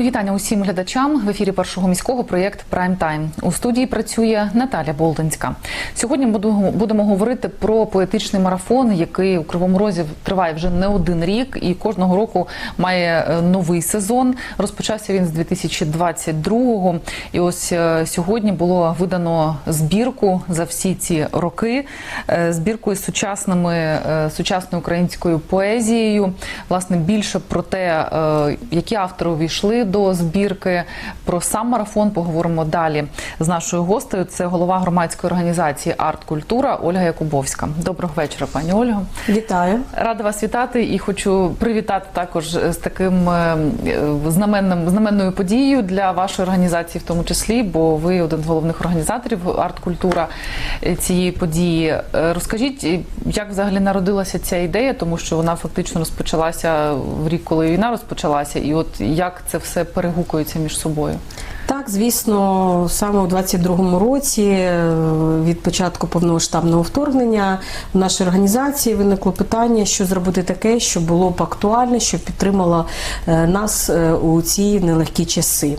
Вітання усім глядачам в ефірі першого міського проєкт Прайм Тайм. У студії працює Наталя Болдинська. Сьогодні будемо говорити про поетичний марафон, який у Кривому Розі триває вже не один рік, і кожного року має е, новий сезон. Розпочався він з 2022-го. І ось е, сьогодні було видано збірку за всі ці роки. е, Збірку із сучасними сучасною українською поезією. Власне, більше про те, які автори увійшли до збірки. Про сам марафон поговоримо далі з нашою гостею. Це голова громадської організації Арт Культура Ольга Якубовська. Доброго вечора, пані Ольго. Вітаю. Рада вас вітати і хочу привітати також з таким е, знаменним знаменною подією для вашої організації, в тому числі, бо ви один з головних організаторів арт-культура цієї події. Е, Розкажіть, як взагалі народилася ця ідея, тому що вона фактично розпочалася в рік, коли війна розпочалася, і от як це все перегукується між собою? Так, звісно, саме у 22-му році, е, від початку повномасштабного вторгнення, в нашій організації виникло питання, що зробити таке, що було б актуальне, що підтримало е, нас е, у ці нелегкі часи.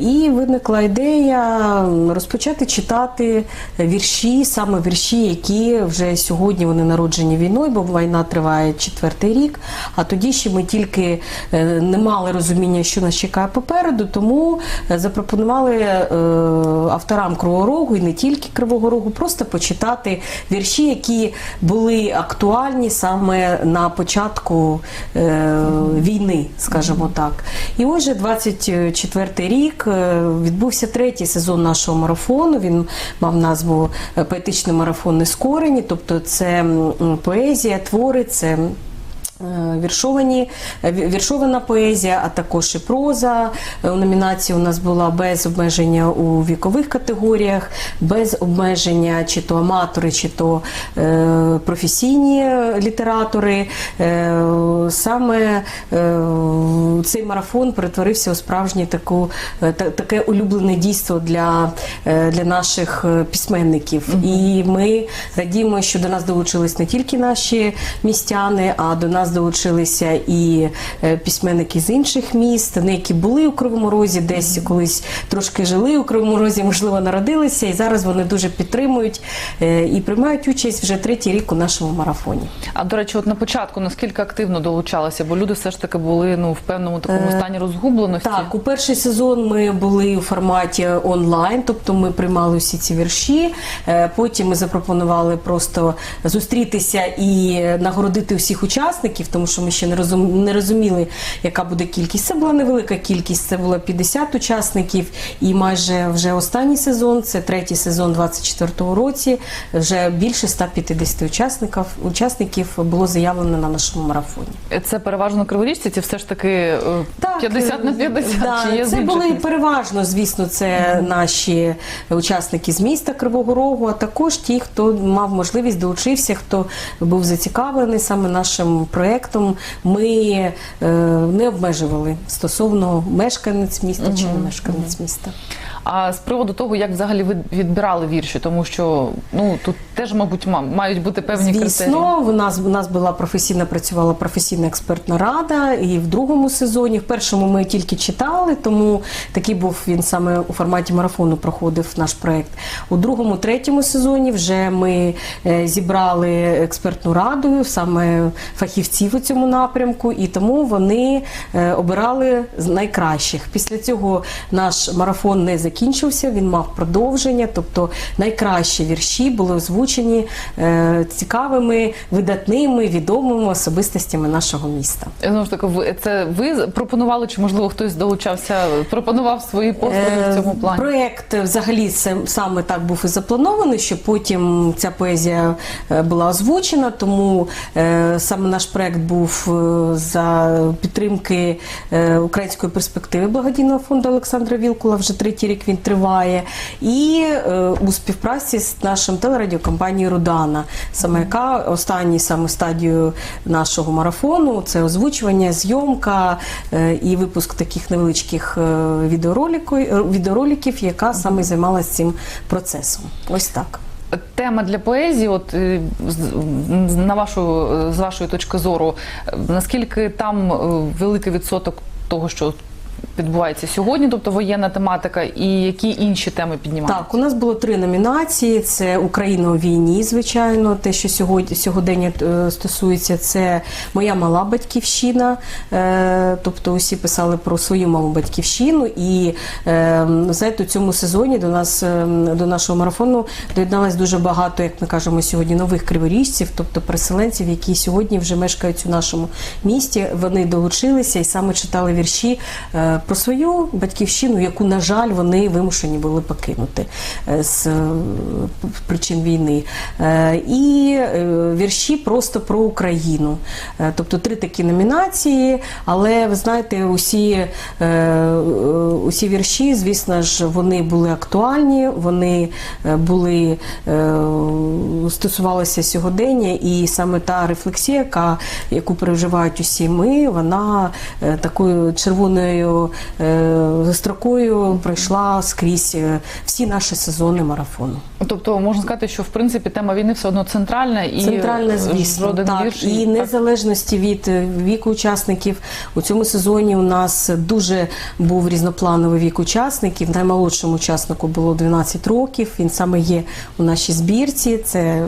І виникла ідея розпочати читати вірші, саме вірші, які вже сьогодні вони народжені війною, бо війна триває четвертий рік. А тоді ще ми тільки не мали розуміння, що нас чекає попереду, тому запропонували е, авторам Кривого Рогу і не тільки Кривого Рогу, просто почитати вірші, які були актуальні саме на початку е, війни, скажімо так. І отже, 24-й рік е, відбувся третій сезон нашого марафону. Він мав назву е, Поетичний марафон Нескорені, тобто це поезія, твори, це Е, Віршовані, е, віршована поезія, а також і проза. Е, У номінації у нас була без обмеження у вікових категоріях, без обмеження чи то аматори, чи то е, професійні літератори. Е, саме е, цей марафон перетворився у справжнє таку, е, та- таке улюблене дійство для, е, для наших е, письменників. І ми радіємо, що до нас долучились не тільки наші містяни, а до нас долучилися і е, письменники з інших міст, не які були у Кривому Розі, десь колись трошки жили у Кривому Розі, можливо, народилися, і зараз вони дуже підтримують е, і приймають участь вже третій рік у нашому марафоні. А до речі, от на початку наскільки активно долучалися, бо люди все ж таки були ну в певному такому Е, стані розгубленості. Так, у перший сезон ми були у форматі онлайн, тобто ми приймали усі ці вірші. Потім ми запропонували просто зустрітися і нагородити усіх учасників, тому що ми ще не розум- не розуміли, яка буде кількість. Це була невелика кількість, це було 50 учасників. І майже вже останній сезон, це третій сезон 24-го році. Вже більше 150 учасників учасників було заявлено на нашому марафоні. Це переважно криворіжці, чи все ж таки е, 50 на 50? Да, чи є це були переважно, звісно, це наші учасники з міста Кривого Рогу, а також ті, хто мав можливість долучився, хто був зацікавлений саме нашим проєктом. Ми е, не обмежували стосовно мешканець міста чи не мешканець міста. А з приводу того, як взагалі ви відбирали вірші, тому що ну тут теж, мабуть, ма- мають бути певні критерії. Звісно, в нас у нас була професійна, працювала професійна експертна рада, і в другому сезоні. В першому ми тільки читали, тому такий був він саме у форматі марафону проходив наш проект. У другому, третьому сезоні вже ми е, зібрали експертну раду, саме фахівців у цьому напрямку, і тому вони е, обирали з найкращих. Після цього наш марафон не закінчився, він мав продовження, тобто найкращі вірші були озвучені е, цікавими, видатними, відомими особистостями нашого міста. Знову ж таки, ви це ви пропонували, чи можливо хтось долучався, пропонував свої послуги в цьому плані? Е, Проєкт взагалі саме так був і запланований, що потім ця поезія е, була озвучена. Тому е, саме наш проєкт був е, за підтримки е, української перспективи благодійного фонду Олександра Вілкула. Вже третій рік він триває. І е, у співпраці з нашим телерадіокомпанією Рудана, саме яка останній саме стадію нашого марафону це озвучування, зйомка е, і випуск таких невеличких е, відеоролику- е, відеороликів, яка саме займалася цим процесом. Ось так. Тема для поезії, от е, на вашу з вашої точки зору, наскільки там великий відсоток того, що відбувається сьогодні, тобто воєнна тематика, і які інші теми піднімаються? Так, у нас було три номінації: це Україна у війні, звичайно, те, що сьогодні сьогодення е, стосується, це моя мала батьківщина. Е, Тобто усі писали про свою малу батьківщину. І е, знаєте, у цьому сезоні до нас до нашого марафону доєдналось дуже багато, як ми кажемо сьогодні, нових криворіжців, тобто переселенців, які сьогодні вже мешкають у нашому місті. Вони долучилися і саме читали вірші про свою батьківщину, яку, на жаль, вони вимушені були покинути е, з е, причин війни. Е, І вірші просто про Україну. Тобто три такі номінації, але ви знаєте, усі, усі вірші, звісно ж, вони були актуальні, вони були стосувалися сьогодення, і саме та рефлексія, яка, яку переживають усі ми, вона такою червоною строкою пройшла скрізь е, всі наші сезони марафону. Тобто можна сказати, що в принципі тема війни все одно центральна і Центральне, е, звісно, жоден так. вірш і так. незалежності від е, віку учасників у цьому сезоні у нас дуже був різноплановий вік учасників. Наймолодшому учаснику було 12 років. Він саме є у нашій збірці. Це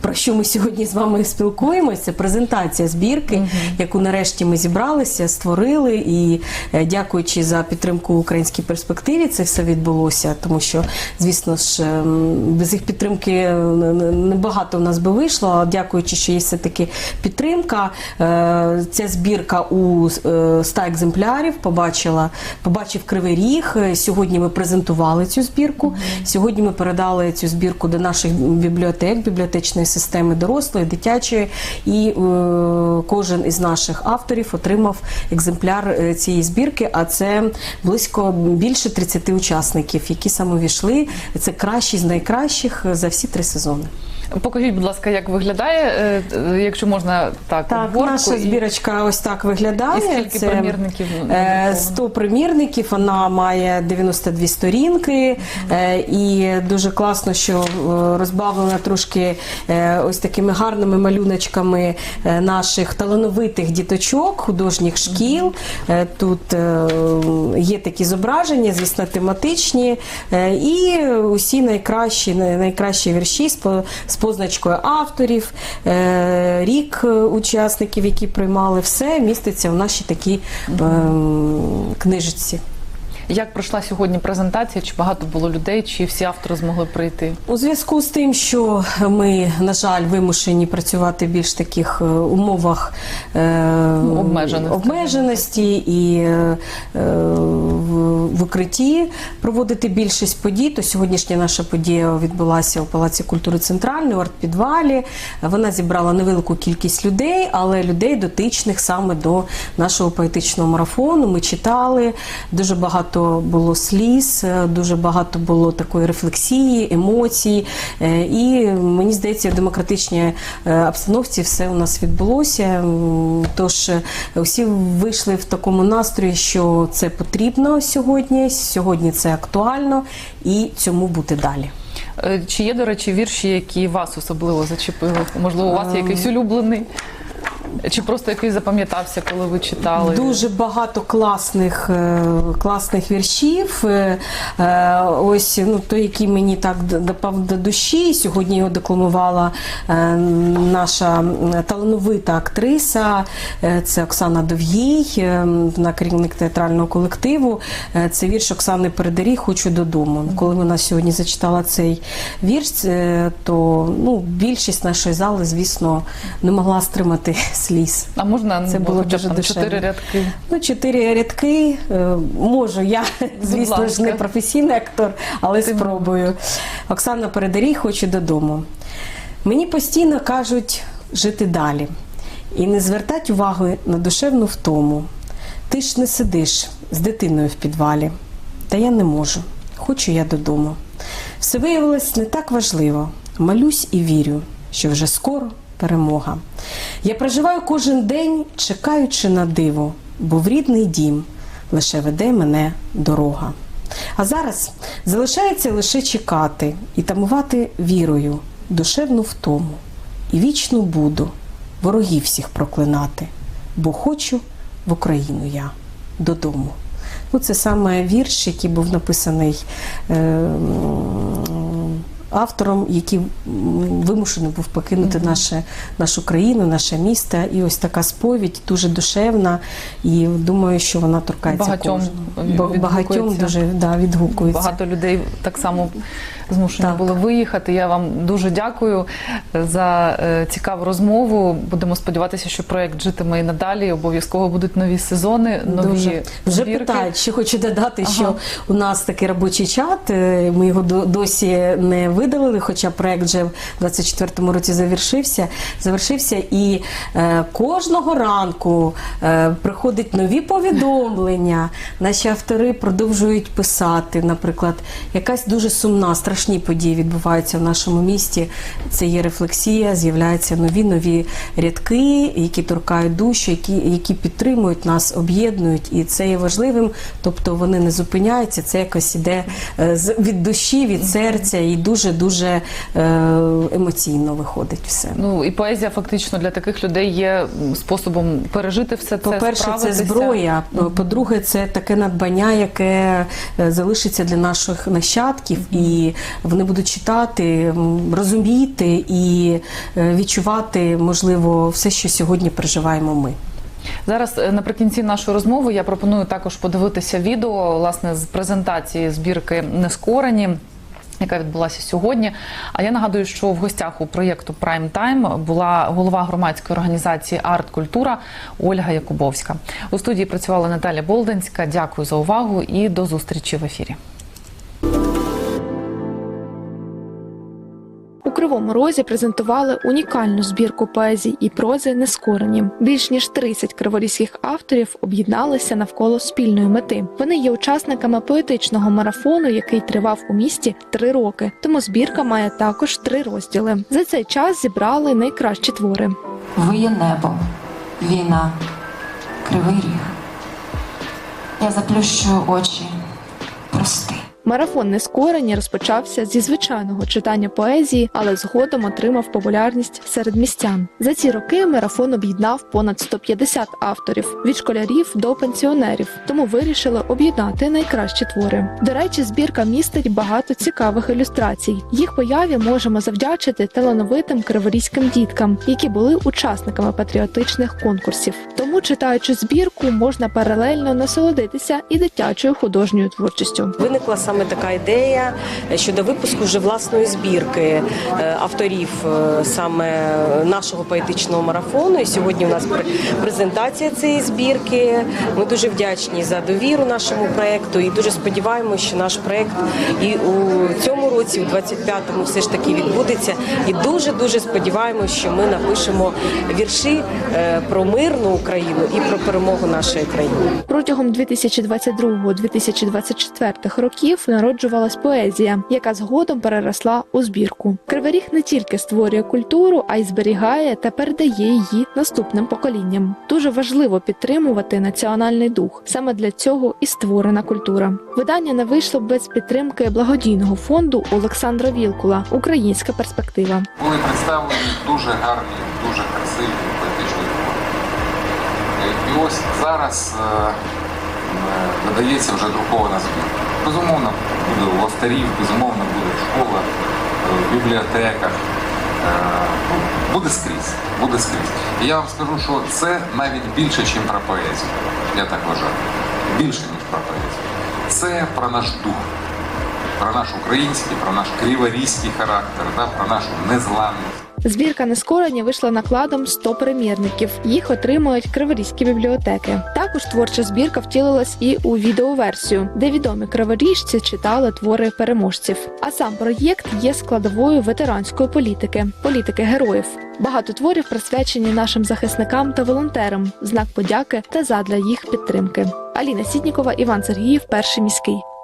про що ми сьогодні з вами спілкуємося. Це презентація збірки, яку нарешті ми зібралися, створили. І е, дякуючи за підтримку українській перспективі, це все відбулося, тому що, звісно ж, ем, без їх підтримки е, небагато в нас би вийшло. Дякуючи, що є все таки підтримка. е, Ця збірка у е, 100 екземплярів побачила, побачив кривий ріг. Е, Сьогодні ми презентували цю збірку. Сьогодні ми передали цю збірку до наших бібліотек, бібліотечної системи дорослої, дитячої, і е, кожен із наших авторів отримав екземпляр е, цієї збірки. А це близько більше 30 учасників, які саме війшли. Це кращі з найкращих за всі три сезони. Покажіть, будь ласка, як виглядає, е, е, якщо можна так, Так, обгортку наша і- збірочка ось так виглядає. І скільки Це, примірників е, 100 примірників, вона має 92 сторінки. е, І дуже класно, що е, розбавлена трошки е, ось такими гарними малюночками е, наших талановитих діточок, художніх шкіл. Е, Тут е, є такі зображення, звісно, тематичні. е, І усі найкращі, найкращі вірші з позначкою авторів, е, рік е, учасників, які приймали, все міститься в нашій такій ем, книжечці. Як пройшла сьогодні презентація? Чи багато було людей, чи всі автори змогли прийти? У зв'язку з тим, що ми, на жаль, вимушені працювати в більш таких е, умовах е, Обмеженості. обмеженості і е, е, в, укритті проводити більшість подій, то сьогоднішня наша подія відбулася у Палаці культури Центральний, у артпідвалі. Вона зібрала невелику кількість людей, але людей дотичних саме до нашого поетичного марафону. Ми читали дуже багато було сліз, е, дуже багато було такої рефлексії, емоцій. Е, І мені здається, в демократичній е, обстановці все у нас відбулося. Тож всі вийшли в такому настрої, що це потрібно сьогодні. Сьогодні це актуально і цьому бути далі. Чи є, до речі, вірші, які вас особливо зачепили? Можливо, у вас є якийсь улюблений? Чи просто який запам'ятався, коли ви читали? Дуже багато класних, е, класних віршів. Е, е, Ось ну, той, який мені так допав до душі. Сьогодні його декламувала наша талановита актриса. Це Оксана Довгій, вона керівник театрального колективу. Це вірш Оксани Передарі Хочу додому. Коли вона сьогодні зачитала цей вірш, то ну, більшість нашої зали, звісно, не могла стримати сліз. А можна Це ну, було хоча б там чотири рядки? Ну, чотири рядки. е, Можу, я, звісно ж, не професійний актор, але Тим- спробую. Оксана Передарій хочу додому. Мені постійно кажуть жити далі і не звертать уваги на душевну втому. Ти ж не сидиш з дитиною в підвалі. Та я не можу. Хочу я додому. Все виявилось не так важливо. Малюсь і вірю, що вже скоро перемога. Я проживаю кожен день, чекаючи на диво, бо в рідний дім лише веде мене дорога. А зараз залишається лише чекати і тамувати вірою, душевну втому. І вічно буду ворогів всіх проклинати, бо хочу в Україну я додому. Ну, це саме вірш, який був написаний е, автором, який вимушений був покинути наше, нашу країну, наше місто. І ось така сповідь дуже душевна. І думаю, що вона торкається Багатьом кожного. Багатьом дуже да, відгукується. Багато людей так само змушені Так. були виїхати. Я вам дуже дякую за е, цікаву розмову. Будемо сподіватися, що проект житиме і надалі. Обов'язково будуть нові сезони, нові Дуже. Вже збірки. питають, ще хочу додати, Ага. що у нас такий робочий чат. е, Ми його досі не видалили, хоча проект вже в 24-му році завершився. Завершився, і е, кожного ранку е, приходять нові повідомлення. Наші автори продовжують писати. Наприклад, якась дуже сумна, страшні події відбуваються в нашому місті. Це є рефлексія, з'являються нові нові рядки, які торкають душу, які, які підтримують нас, об'єднують, і це є важливим. Тобто вони не зупиняються. Це якось іде е, від душі, від серця, і дуже дуже емоційно виходить все. Ну і поезія фактично для таких людей є способом пережити все це. По-перше, це зброя. По-друге, це таке надбання, яке е, залишиться для наших нащадків, і вони будуть читати, розуміти і е, відчувати, можливо, все, що сьогодні переживаємо ми. Зараз е, наприкінці нашої розмови я пропоную також подивитися відео власне з презентації збірки Нескорені. Яка відбулася сьогодні? А я нагадую, що в гостях у проєкту Prime Time була голова громадської організації Арт Культура Ольга Якубовська. У студії працювала Наталя Болденська. Дякую за увагу і до зустрічі в ефірі. Кривому Розі презентували унікальну збірку поезій і прози Нескорені. Більш ніж 30 криворізьких авторів об'єдналися навколо спільної мети. Вони є учасниками поетичного марафону, який тривав у місті три роки. Тому збірка має також три розділи. За цей час зібрали найкращі твори. Виє небо, війна, кривий ріг. Я заплющую очі. Прости. Марафон Нескорені розпочався зі звичайного читання поезії, але згодом отримав популярність серед містян. За ці роки марафон об'єднав понад 150 авторів від школярів до пенсіонерів, тому вирішили об'єднати найкращі твори. До речі, збірка містить багато цікавих ілюстрацій. Їх появі можемо завдячити талановитим криворізьким діткам, які були учасниками патріотичних конкурсів. Тому, читаючи збірку, можна паралельно насолодитися і дитячою художньою творчістю. Виникла саме така ідея щодо випуску вже власної збірки е, авторів е, саме нашого поетичного марафону. І сьогодні у нас пр- презентація цієї збірки. Ми дуже вдячні за довіру нашому проекту і дуже сподіваємося, що наш проект і у цьому році, у 25-му, все ж таки відбудеться. І дуже дуже сподіваємося, що ми напишемо вірші е, про мирну Україну і про перемогу нашої країни. Протягом 2022-2024 років народжувалась поезія, яка згодом переросла у збірку. Кривий Ріг не тільки створює культуру, а й зберігає та передає її наступним поколінням. Дуже важливо підтримувати національний дух. Саме для цього і створена культура. Видання не вийшло без підтримки благодійного фонду Олександра Вілкула Українська перспектива. були представлені дуже гарні, дуже красиві поетичні І ось зараз е, е, вже друкована збірка. Безумовно, буде у лавтарів, безумовно, буде в школах, е, в бібліотеках. Е, ну, Буде скрізь, буде скрізь. І я вам скажу, що це навіть більше, ніж про поезію. Я так вважаю. Більше, ніж про поезію. Це про наш дух про наш український, про наш криворізький характер, да, про нашу незламність. Збірка нескорені вийшла накладом 100 примірників. Їх отримують криворізькі бібліотеки. Також творча збірка втілилась і у відеоверсію, де відомі криворіжці читали твори переможців. А сам проєкт є складовою ветеранської політики, політики героїв. Багато творів присвячені нашим захисникам та волонтерам, знак подяки та задля їх підтримки. Аліна Сітнікова, Іван Сергіїв, перший міський.